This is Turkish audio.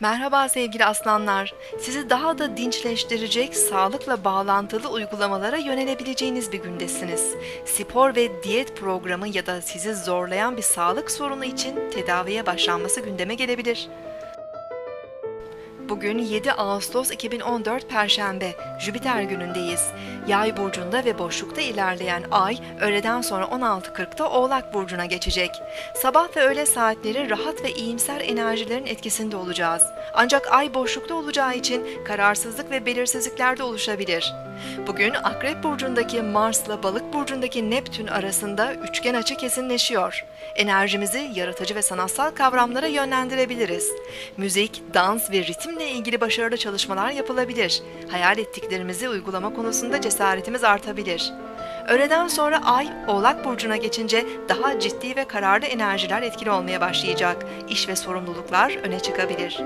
Merhaba sevgili aslanlar. Sizi daha da dinçleştirecek, sağlıkla bağlantılı uygulamalara yönelebileceğiniz bir gündesiniz. Spor ve diyet programı ya da sizi zorlayan bir sağlık sorunu için tedaviye başlanması gündeme gelebilir. Bugün 7 Ağustos 2014 Perşembe, Jüpiter günündeyiz. Yay burcunda ve boşlukta ilerleyen ay öğleden sonra 16.40'da Oğlak burcuna geçecek. Sabah ve öğle saatleri rahat ve iyimser enerjilerin etkisinde olacağız. Ancak ay boşlukta olacağı için kararsızlık ve belirsizlikler de oluşabilir. Bugün Akrep burcundaki Mars'la Balık burcundaki Neptün arasında üçgen açı kesinleşiyor. Enerjimizi yaratıcı ve sanatsal kavramlara yönlendirebiliriz. Müzik, dans ve ritimle ilgili başarılı çalışmalar yapılabilir. Hayal ettiklerimizi uygulama konusunda cesaretimiz artabilir. Öğleden sonra Ay, Oğlak Burcu'na geçince daha ciddi ve kararlı enerjiler etkili olmaya başlayacak. İş ve sorumluluklar öne çıkabilir.